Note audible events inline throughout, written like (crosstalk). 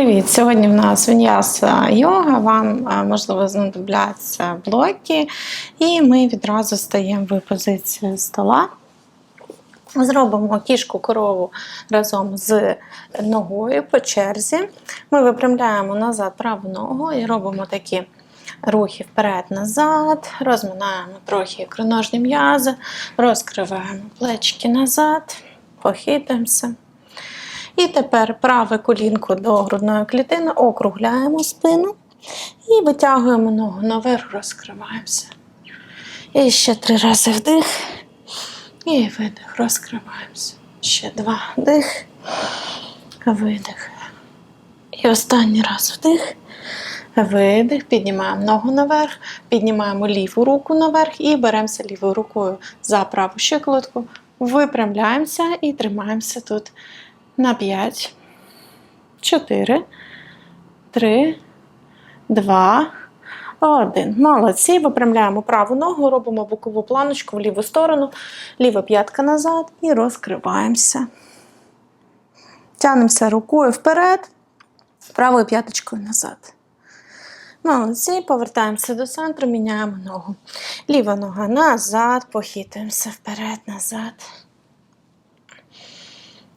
Привіт! Сьогодні в нас він'яса йога. Вам е, можливо знадобляться блоки, і ми відразу стаємо в позицію стола. Зробимо кішку корову разом з ногою по черзі. Ми випрямляємо назад праву ногу і робимо такі рухи вперед-назад, розминаємо трохи ікроножні м'язи, розкриваємо плечики назад, похитуємося. І тепер праве колінко до грудної клітини, округляємо спину і витягуємо ногу наверх, розкриваємося. І ще три рази вдих. І видих, розкриваємося. Ще два вдих, видих. І останній раз вдих, видих, піднімаємо ногу наверх, піднімаємо ліву руку наверх і беремося лівою рукою за праву щиколотку, випрямляємося і тримаємося тут на 5, 4, 3, 2, 1. Молодці. Випрямляємо праву ногу, робимо бокову планочку в ліву сторону, ліва п'ятка назад і розкриваємося. Тянемося рукою вперед, правою п'яточкою назад. Молодці, повертаємося до центру, міняємо ногу. Ліва нога назад, похитуємося вперед, назад.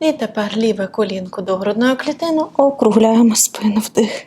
І тепер ліве колінко до грудної клітини, округляємо спину вдих.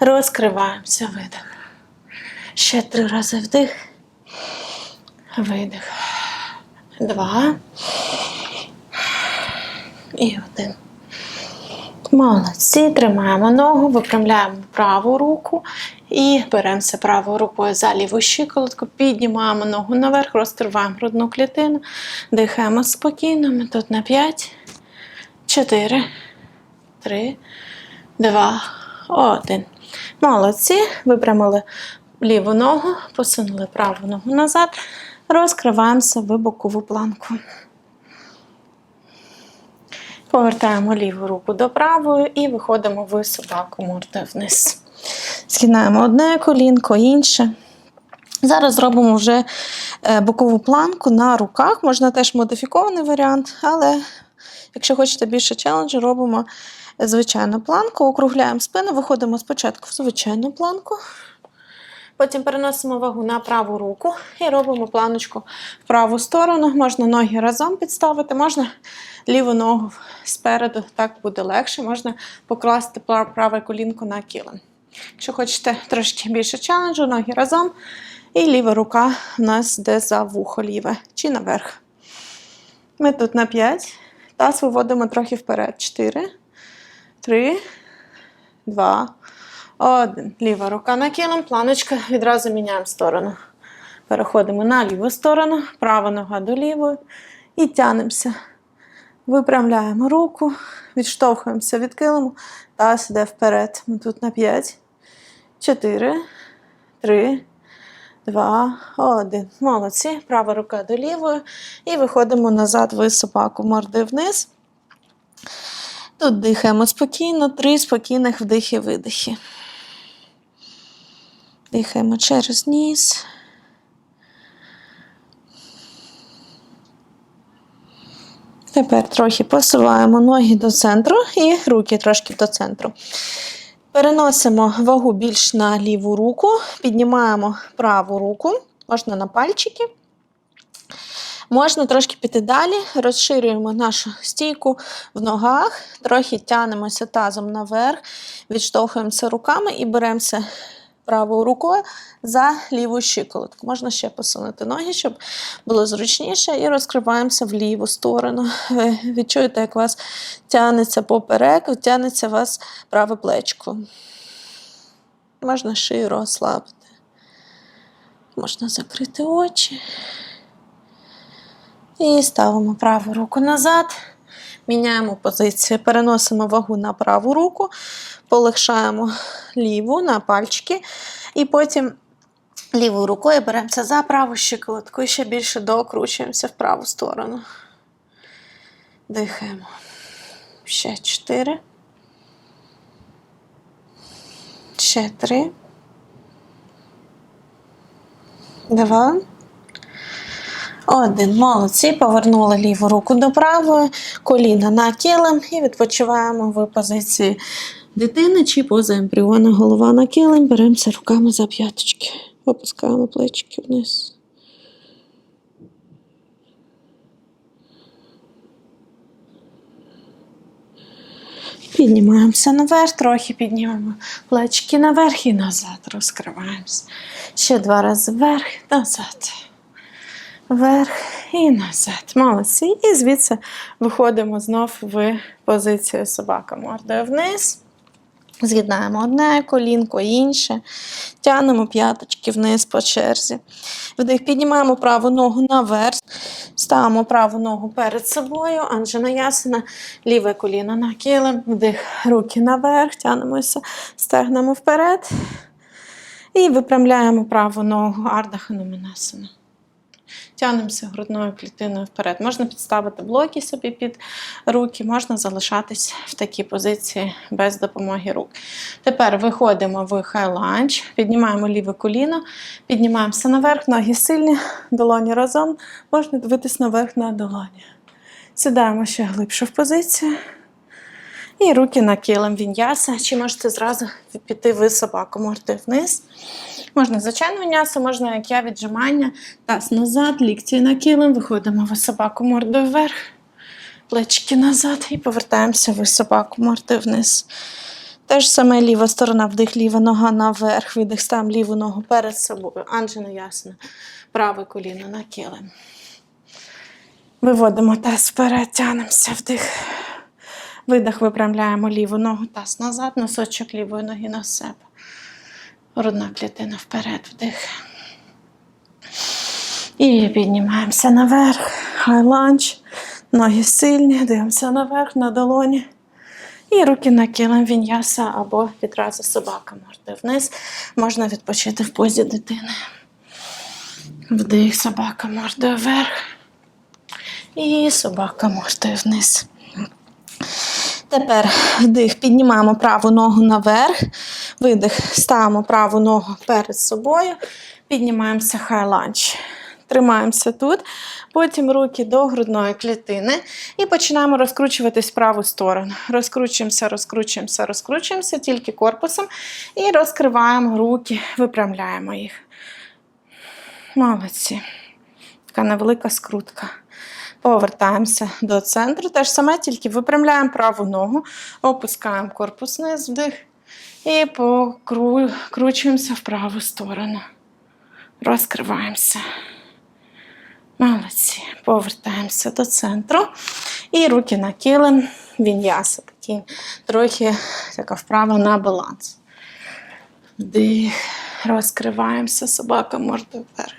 Розкриваємося, видих. Ще три рази вдих. Видих. Два. І один. Молодці. Тримаємо ногу, випрямляємо праву руку і беремося правою рукою за ліву щиколотку, піднімаємо ногу наверх, розкриваємо грудну клітину, дихаємо спокійно. Ми тут на 5, 4, 3, 2, 1. Молодці. Випрямили ліву ногу, посунули праву ногу назад, розкриваємося в бокову планку. Повертаємо ліву руку до правої і виходимо в собаку мордою вниз. Згинаємо одне колінко, інше. Зараз зробимо вже е, бокову планку на руках. Можна теж модифікований варіант, але якщо хочете більше челенджу, робимо звичайну планку, округляємо спину, виходимо спочатку в звичайну планку. Потім переносимо вагу на праву руку і робимо планочку в праву сторону. Можна ноги разом підставити, можна ліву ногу спереду, так буде легше. Можна покласти праве колінко на килим. Якщо хочете трошки більше челенджу, ноги разом. І ліва рука у нас йде за вухо ліве чи наверх. Ми тут на 5. Таз виводимо трохи вперед. 4, 3, 2, один. Ліва рука на планочка, відразу міняємо сторону. Переходимо на ліву сторону, права нога до лівої. І тянемося. Випрямляємо руку, відштовхуємося від килиму, таз йде вперед. Ми тут на 5, 4, 3, 2, 1. Молодці. Права рука до лівої. І виходимо назад в собаку морди вниз. Тут дихаємо спокійно, три спокійних вдихи видихи. Дихаємо через ніс. Тепер трохи посуваємо ноги до центру і руки трошки до центру. Переносимо вагу більш на ліву руку, піднімаємо праву руку, можна на пальчики. Можна трошки піти далі, розширюємо нашу стійку в ногах, трохи тянемося тазом наверх, відштовхуємося руками і беремося правою рукою за ліву щиколотку. Можна ще посунути ноги, щоб було зручніше, і розкриваємося в ліву сторону. Ви (laughs) відчуєте, як вас тягнеться поперек, тягнеться вас праве плечко. Можна шию розслабити. Можна закрити очі. І ставимо праву руку назад. Міняємо позицію, переносимо вагу на праву руку, полегшаємо ліву на пальчики. І потім лівою рукою беремося за праву щиколотку і ще більше доокручуємося в праву сторону. Дихаємо. Ще чотири. Ще три. Два. Один. Молодці. Повернули ліву руку до правої, коліна на килим і відпочиваємо в позиції дитини чи поза ембріона, голова на килим, беремося руками за п'яточки, опускаємо плечики вниз. Піднімаємося наверх, трохи піднімемо плечики наверх і назад. Розкриваємося. Ще два рази вверх, назад. Вверх і назад. Молодці. І звідси виходимо знов в позицію собака мордою вниз. З'єднаємо одне колінко, інше. Тягнемо п'яточки вниз по черзі. Вдих, піднімаємо праву ногу наверх. Ставимо праву ногу перед собою. Анджена ясена, ліве коліно на килим. Вдих, руки наверх, тягнемося, стегнемо вперед. І випрямляємо праву ногу Арда Тягнемося грудною клітиною вперед. Можна підставити блоки собі під руки, можна залишатись в такій позиції без допомоги рук. Тепер виходимо в хай-ланч, піднімаємо ліве коліно, піднімаємося наверх, ноги сильні, долоні разом. Можна дивитись наверх на долоні. Сідаємо ще глибше в позицію. І руки на килим віньяса. Чи можете зразу піти в собаку, можете вниз. Можна звичайно вінясу, можна, як я, віджимання, таз назад, лікті на килим, виходимо в собаку мордою вверх, плечики назад і повертаємося в собаку мордою вниз. Те ж саме ліва сторона, вдих, ліва нога наверх, видих, ставимо ліву ногу перед собою. Анджена ясно. Праве коліно на килим. Виводимо таз вперед, тянемося, вдих. Видих, випрямляємо ліву ногу, таз назад, носочок лівої ноги на себе. Грудна клітина вперед, вдих. І піднімаємося наверх. Хай-ланч. Ноги сильні, дивимося наверх на долоні. І руки на килим віньяса або відразу собака мордою вниз. Можна відпочити в позі дитини. Вдих, собака мордою вверх. І собака мордою вниз. Тепер вдих, піднімаємо праву ногу наверх. Видих, ставимо праву ногу перед собою. Піднімаємося хай-ланч. Тримаємося тут. Потім руки до грудної клітини. І починаємо розкручуватись в праву сторону. Розкручуємося, розкручуємося, розкручуємося тільки корпусом. І розкриваємо руки, випрямляємо їх. Молодці. Така невелика скрутка. Повертаємося до центру. Те ж саме, тільки випрямляємо праву ногу, опускаємо корпус вниз, вдих. І покручуємося в праву сторону. Розкриваємося. Молодці. Повертаємося до центру. І руки на килим. Він'яса. Такі трохи така вправа на баланс. Вдих. Розкриваємося, собака мордою вверх.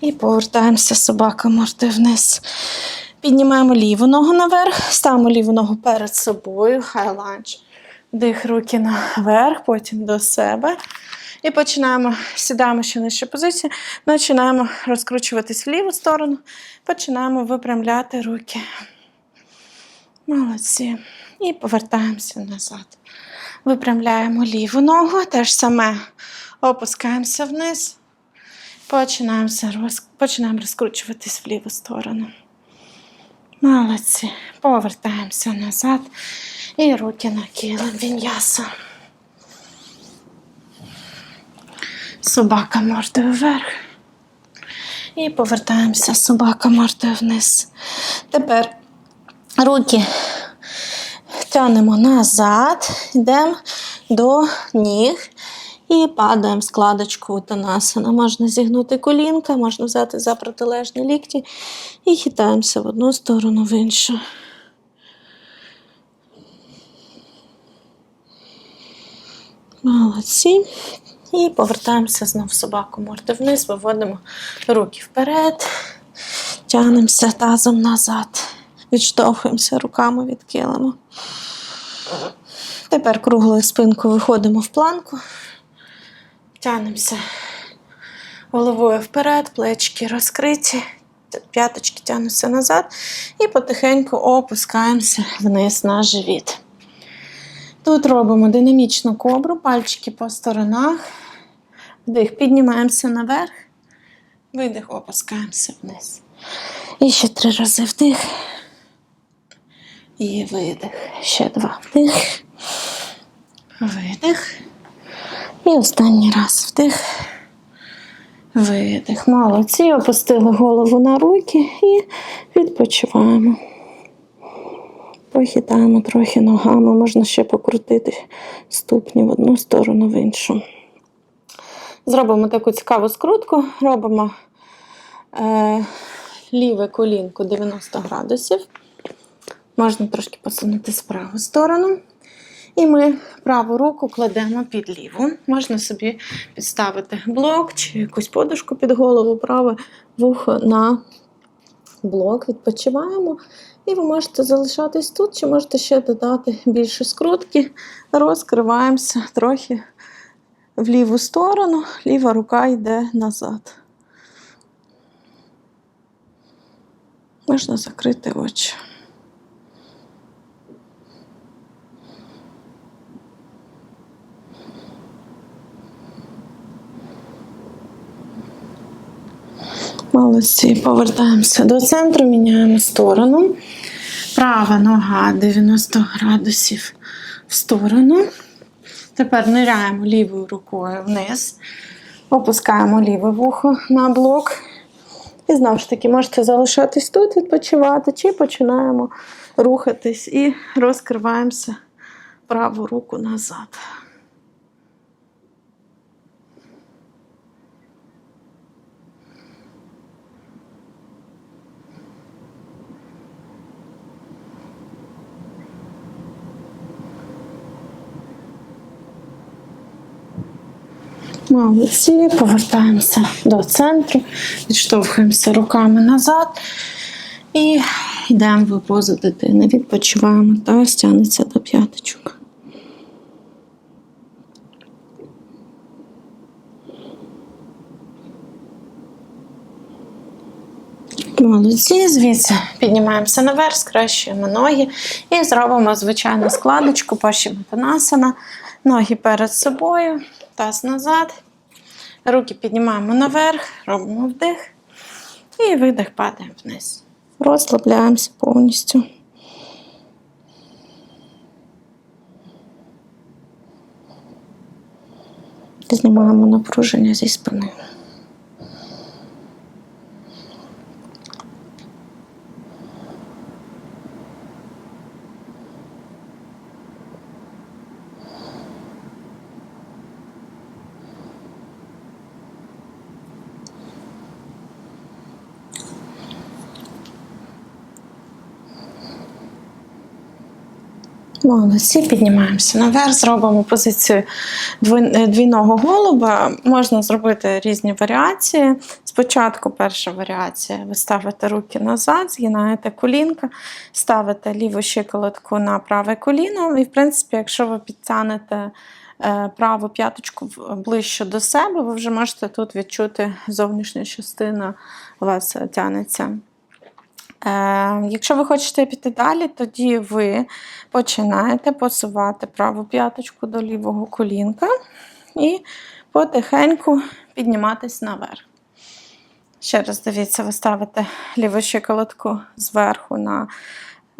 І повертаємося собака мордою вниз. Піднімаємо ліву ногу наверх, ставимо ліву ногу перед собою, хай-ланч. Дих руки наверх, потім до себе. І починаємо, сідаємо ще нижче позицію, починаємо розкручуватись в ліву сторону, починаємо випрямляти руки. Молодці. І повертаємося назад. Випрямляємо ліву ногу, те ж саме опускаємося вниз. Починаємо. Починаємо розкручуватись в ліву сторону. Молодці. Повертаємося назад. І руки на килим віньяса. Собака мордою вверх. І повертаємося собака мордою вниз. Тепер руки тянемо назад, йдемо до ніг. І падаємо складочку утанасана. Можна зігнути колінка, можна взяти за протилежні лікті і хитаємося в одну сторону, в іншу. Молодці. І повертаємося знову в собаку морди вниз, виводимо руки вперед, тягнемося тазом назад, відштовхуємося руками від килиму. Тепер круглою спинкою виходимо в планку. Тянемося головою вперед, плечки розкриті, п'яточки тягнуться назад і потихеньку опускаємося вниз на живіт. Тут робимо динамічну кобру, пальчики по сторонах. Вдих, піднімаємося наверх, видих, опускаємося вниз. І ще три рази вдих. І видих. Ще два вдих. Видих. І останній раз вдих. Видих. Молодці. Опустили голову на руки і відпочиваємо. Похитаємо трохи ногами, можна ще покрутити ступні в одну сторону, в іншу. Зробимо таку цікаву скрутку, робимо е, ліве колінко 90 градусів. Можна трошки посунути з праву сторону. І ми праву руку кладемо під ліву. Можна собі підставити блок чи якусь подушку під голову, праве вухо на блок. Відпочиваємо. І ви можете залишатись тут, чи можете ще додати більше скрутки. Розкриваємося трохи в ліву сторону, ліва рука йде назад. Можна закрити очі. Молодці, повертаємося до центру, міняємо сторону. Права нога 90 градусів в сторону. Тепер ниряємо лівою рукою вниз, опускаємо ліве вухо на блок. І знову ж таки, можете залишатись тут, відпочивати, чи починаємо рухатись і розкриваємося праву руку назад. Молодці, повертаємося до центру, відштовхуємося руками назад і йдемо в позу дитини. Відпочиваємо та стягнеться до п'яточок. Молодці, звідси піднімаємося наверх, скрещуємо ноги і зробимо звичайну складочку, пашіматанасана. Ноги перед собою, таз назад. Руки піднімаємо наверх, робимо вдих і видих падаємо вниз. Розслабляємося повністю. Знімаємо напруження зі спини. Молодці, піднімаємося наверх, зробимо позицію е, двійного голуба. Можна зробити різні варіації. Спочатку перша варіація. Ви ставите руки назад, згинаєте колінка, ставите ліву щиколотку на праве коліно. І, в принципі, якщо ви підтягнете е, праву п'яточку ближче до себе, ви вже можете тут відчути зовнішня частина у вас тягнеться. Е, якщо ви хочете піти далі, тоді ви починаєте посувати праву п'яточку до лівого колінка і потихеньку підніматись наверх. Ще раз дивіться, ви ставите ліву щиколотку зверху на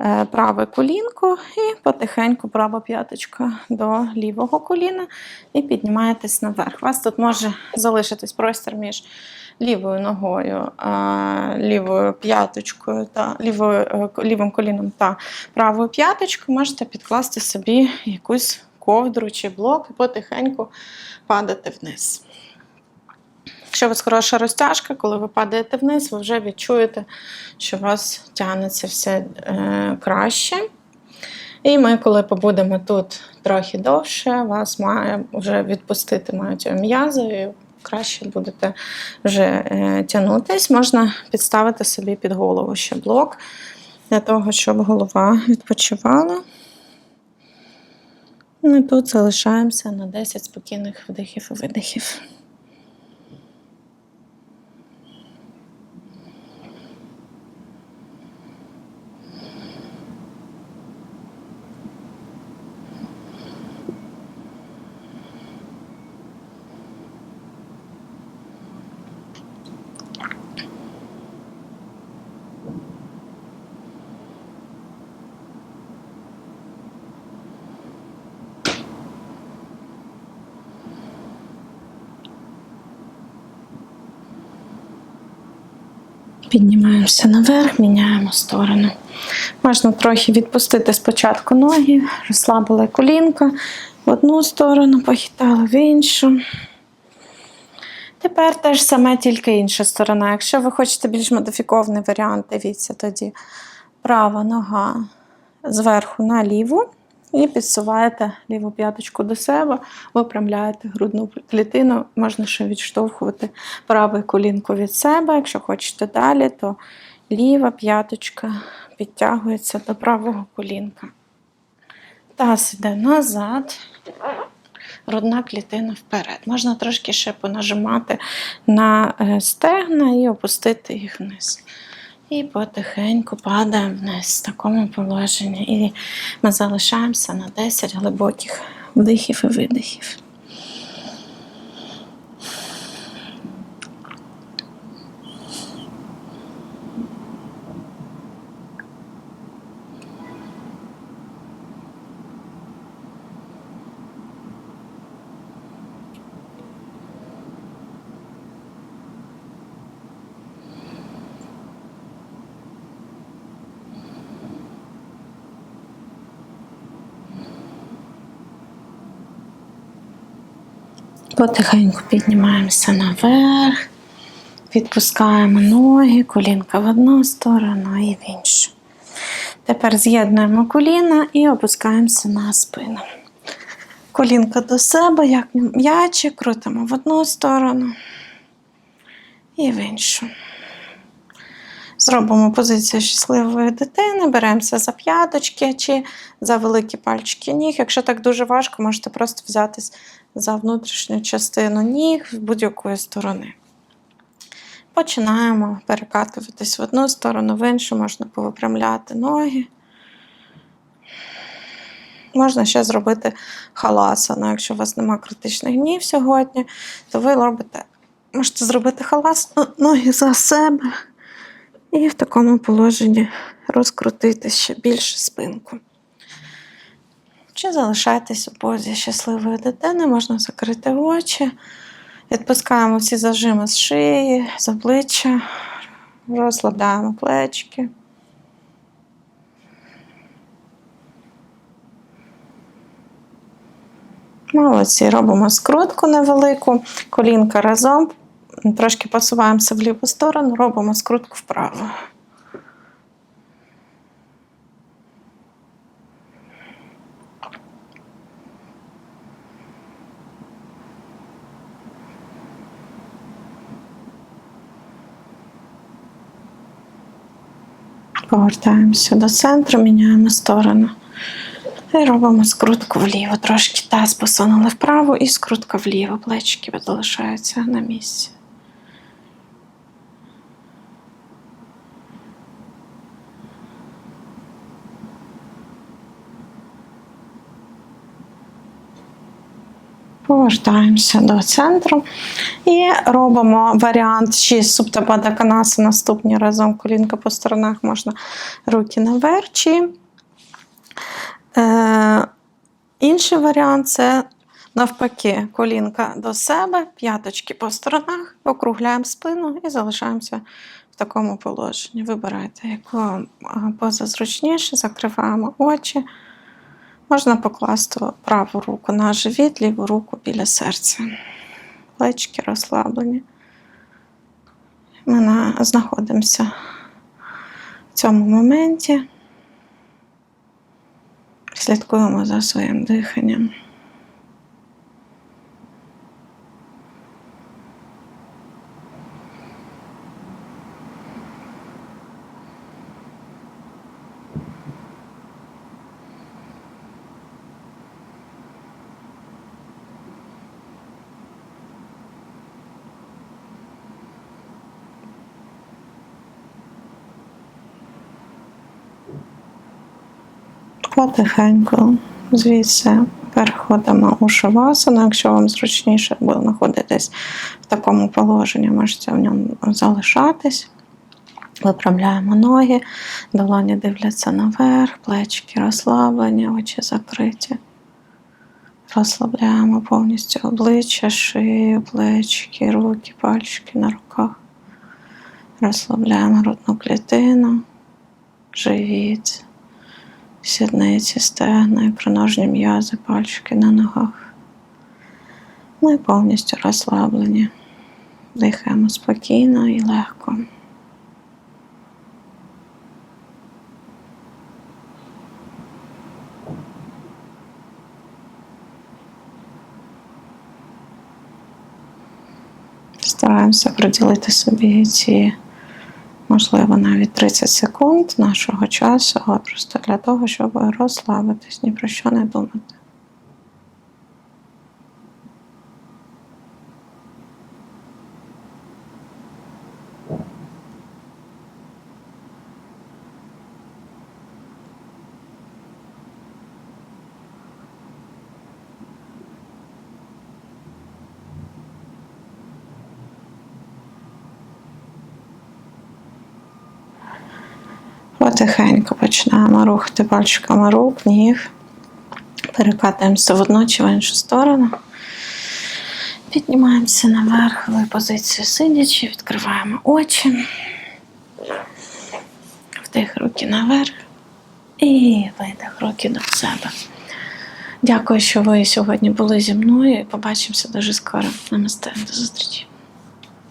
е, праве колінко і потихеньку права п'яточка до лівого коліна і піднімаєтесь наверх. У вас тут може залишитись простір між лівою ногою, лівою п'яточкою та лівою, е, лівим коліном та правою п'яточкою. Можете підкласти собі якусь ковдру чи блок і потихеньку падати вниз. Якщо у вас хороша розтяжка, коли ви падаєте вниз, ви вже відчуєте, що у вас тягнеться все е, краще. І ми, коли побудемо тут трохи довше, вас має вже відпустити мають м'язи, краще будете вже е, тягнутись. Можна підставити собі під голову ще блок для того, щоб голова відпочивала. Ми тут залишаємося на 10 спокійних вдихів і видихів. Піднімаємося наверх, міняємо сторону. Можна трохи відпустити спочатку ноги, розслабили колінка в одну сторону, похитали в іншу. Тепер теж саме тільки інша сторона. Якщо ви хочете більш модифікований варіант, дивіться тоді права нога зверху на ліву і підсуваєте ліву п'яточку до себе, випрямляєте грудну клітину, можна ще відштовхувати праве колінко від себе. Якщо хочете далі, то ліва п'яточка підтягується до правого колінка. Таз йде назад, грудна клітина вперед. Можна трошки ще понажимати на е, стегна і опустити їх вниз. І потихеньку падаємо вниз в такому положенні. І ми залишаємося на 10 глибоких вдихів і видихів. Потихеньку піднімаємося наверх, відпускаємо ноги, колінка в одну сторону і в іншу. Тепер з'єднуємо коліна і опускаємося на спину. Колінка до себе, як м'яче, крутимо в одну сторону і в іншу. Зробимо позицію щасливої дитини, беремося за п'яточки чи за великі пальчики ніг. Якщо так дуже важко, можете просто взятись за внутрішню частину ніг з будь-якої сторони. Починаємо перекатуватись в одну сторону, в іншу, можна повипрямляти ноги. Можна ще зробити халасану. Якщо у вас немає критичних днів сьогодні, то ви робите, можете зробити халасану, ноги за себе. І в такому положенні розкрутити ще більше спинку. Чи залишайтесь у позі щасливої дитини, можна закрити очі, відпускаємо всі зажими з шиї, з обличчя, розслабляємо плечки. Молодці, робимо скрутку невелику, колінка разом, трошки посуваємося в ліву сторону, робимо скрутку вправо. Повертаємося до центру, міняємо сторону. І робимо скрутку вліво. Трошки таз посунули вправо і скрутка вліво. Плечики залишаються на місці. Повертаємося до центру і робимо варіант чи субтапада канаси наступні разом колінка по сторонах можна руки наверх. Чи е, інший варіант це навпаки колінка до себе, п'яточки по сторонах, округляємо спину і залишаємося в такому положенні. Вибирайте, яку поза зручніше, закриваємо очі. Можна покласти праву руку на живіт, ліву руку біля серця. Плечки розслаблені. Ми на... знаходимося в цьому моменті. Слідкуємо за своїм диханням. Потихеньку звідси переходимо у шавасану. Якщо вам зручніше буде знаходитись в такому положенні, можете в ньому залишатись. Виправляємо ноги, долоні дивляться наверх, плечки розслаблені, очі закриті. Розслабляємо повністю обличчя, шию, плечки, руки, пальчики на руках. Розслабляємо грудну клітину, живіт, сідниці, стегна і проножні м'язи, пальчики на ногах. Ми повністю розслаблені. Дихаємо спокійно і легко. Стараємося приділити собі ці, можливо, навіть 30 секунд нашого часу, просто для того, щоб розслабитись, ні про що не думати. Потихеньку починаємо рухати пальчиками рук, ніг. Перекатуємося в одну чи в іншу сторону. Піднімаємося наверх в позицію сидячи, відкриваємо очі. Вдих руки наверх і видих руки до себе. Дякую, що ви сьогодні були зі мною і побачимося дуже скоро. Намасте, до зустрічі.